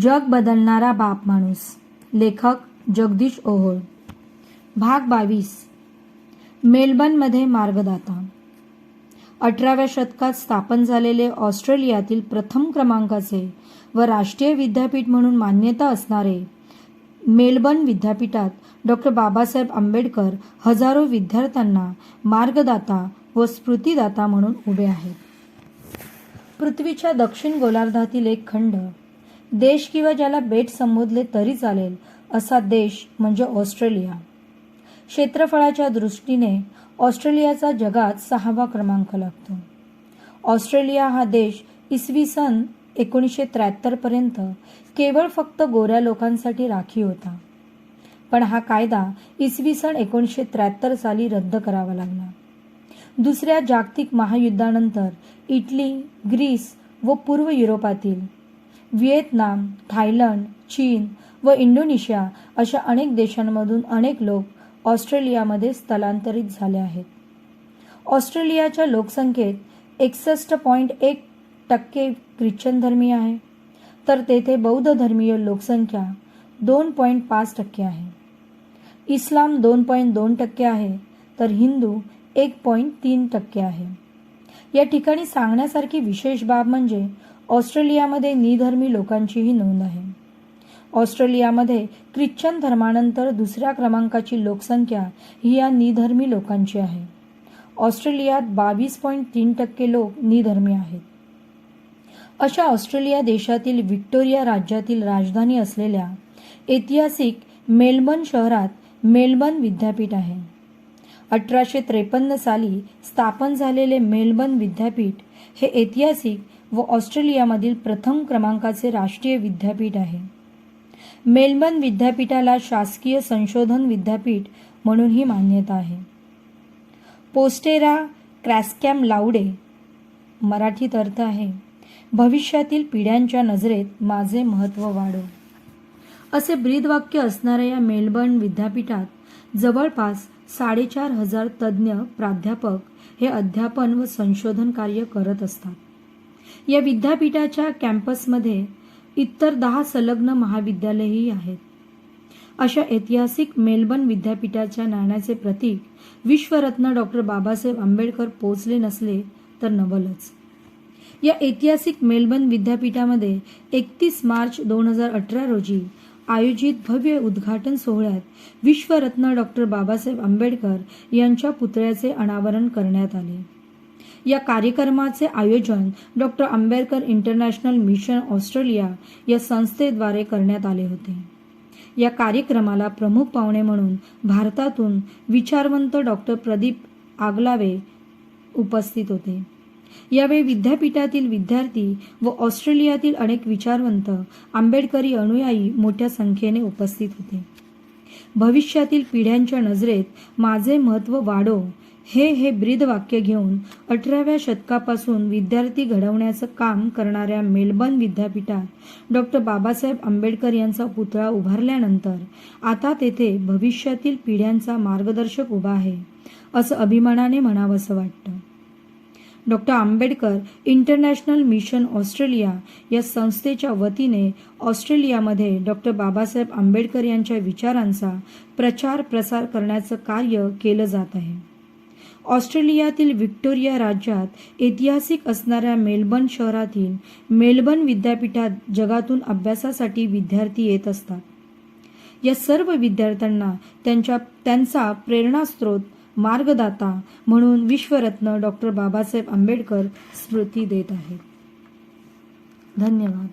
जग बदलणारा बाप माणूस. लेखक जगदीश ओहोळ. भाग बावीस. मेलबर्नमध्ये मार्गदाता. अठराव्या शतकात स्थापन झालेले ऑस्ट्रेलियातील प्रथम क्रमांकाचे व राष्ट्रीय विद्यापीठ म्हणून मान्यता असणारे मेलबर्न विद्यापीठात डॉक्टर बाबासाहेब आंबेडकर हजारो विद्यार्थ्यांना मार्गदाता व स्मृतिदाता म्हणून उभे आहेत. पृथ्वीच्या दक्षिण गोलार्धातील एक खंड देश किंवा ज्याला बेट संबोधले तरी चालेल असा देश म्हणजे ऑस्ट्रेलिया. क्षेत्रफळाच्या दृष्टीने ऑस्ट्रेलियाचा जगात सहावा क्रमांक लागतो. ऑस्ट्रेलिया हा देश इसवी सन एकोणीसशे त्र्याहत्तरपर्यंत केवळ फक्त गोऱ्या लोकांसाठी राखीव होता. पण हा कायदा इसवी सन एकोणीसशे त्र्याहत्तर साली रद्द करावा लागला. दुसऱ्या जागतिक महायुद्धानंतर इटली ग्रीस व पूर्व युरोपातील व्हिएतनाम थायलंड चीन व इंडोनेशिया अशा अनेक देशांमधून अनेक लोक ऑस्ट्रेलियामध्ये स्थलांतरित झाले आहेत. ऑस्ट्रेलियाच्या लोकसंख्येत एकसष्ट पॉईंट एक टक्के ख्रिश्चन धर्मीय आहे तर तेथे बौद्ध धर्मीय लोकसंख्या दोन पॉईंट पाच टक्के आहे. इस्लाम दोन पॉईंट दोन टक्के आहे तर हिंदू एक पॉईंट तीन टक्के आहे. या ठिकाणी सांगण्यासारखी विशेष बाब म्हणजे ऑस्ट्रेलियामध्ये निधर्मी लोकांचीही नोंद आहे. ऑस्ट्रेलियामध्ये ख्रिश्चन धर्मानंतर दुसऱ्या क्रमांकाची लोकसंख्या ही या निधर्मी लोकांची आहे. ऑस्ट्रेलियात बावीस पॉईंट तीन टक्के लोक निधर्मी आहेत. अशा ऑस्ट्रेलिया देशातील व्हिक्टोरिया राज्यातील राजधानी असलेल्या ऐतिहासिक मेलबर्न शहरात मेलबर्न विद्यापीठ आहे. अठराशे त्रेपन्न साली स्थापन झालेले मेलबर्न विद्यापीठ हे ऐतिहासिक व ऑस्ट्रेलियामधील प्रथम क्रमांकाचे राष्ट्रीय विद्यापीठ आहे. मेलबर्न विद्यापीठाला शासकीय संशोधन विद्यापीठ म्हणूनही मान्यता आहे. पोस्टेरा क्रॅस्कॅम लावडे मराठीत अर्थ आहे भविष्यातील पिढ्यांच्या नजरेत माझे महत्त्व वाढव असे ब्रीदवाक्य असणाऱ्या या मेलबर्न विद्यापीठात जवळपास साडेचार हजार तज्ज्ञ प्राध्यापक हे अध्यापन व संशोधन कार्य करत असतात. या विद्यापीठाच्या कॅम्पसमध्ये इतर दहा संलग्न महाविद्यालयही आहेत. अशा ऐतिहासिक मेलबर्न विद्यापीठाच्या नाण्याचे प्रतीक विश्वरत्न डॉक्टर बाबासाहेब आंबेडकर पोचले नसले तर नवलच. या ऐतिहासिक मेलबर्न विद्यापीठामध्ये एकतीस मार्च दोन हजार अठरा रोजी आयोजित भव्य उद्घाटन सोहळ्यात विश्वरत्न डॉक्टर बाबासाहेब आंबेडकर यांच्या पुतळ्याचे अनावरण करण्यात आले. या कार्यक्रमाचे आयोजन doctor Ambedkar International Mission Australia या संस्थेद्वारे करण्यात आले होते. या कार्यक्रमाला प्रमुख पाहुणे म्हणून भारतातून विचारवंत डॉक्टर प्रदीप आगलावे उपस्थित होते. यावेळी विद्यापीठातील विद्यार्थी व ऑस्ट्रेलियातील अनेक विचारवंत आंबेडकरी अनुयायी मोठ्या संख्येने उपस्थित होते. भविष्यातील पिढ्यांच्या नजरेत माझे महत्त्व वाढो हे हे ब्रीदवाक्य घेऊन अठराव्या शतकापासून विद्यार्थी घडवण्याचं काम करणाऱ्या मेलबर्न विद्यापीठात डॉक्टर बाबासाहेब आंबेडकर यांचा पुतळा उभारल्यानंतर आता तेथे भविष्यातील पिढ्यांचा मार्गदर्शक उभा आहे असं अभिमानाने म्हणावंसं वाटतं. Doctor Ambedkar International Mission Australia या संस्थेच्या वतीने ऑस्ट्रेलियामध्ये डॉक्टर बाबासाहेब आंबेडकर यांच्या विचारांचा प्रचार प्रसार करण्याचं कार्य केलं जात आहे. ऑस्ट्रेलियातील व्हिक्टोरिया राज्यात ऐतिहासिक असणाऱ्या मेलबर्न शहरातील मेलबर्न विद्यापीठात जगातून अभ्यासासाठी विद्यार्थी येत असतात. या सर्व विद्यार्थ्यांना त्यांच्या त्यांचा प्रेरणास्त्रोत मार्गदाता म्हणून विश्वरत्न डॉक्टर बाबासाहेब आंबेडकर स्मृती देत आहेत. धन्यवाद.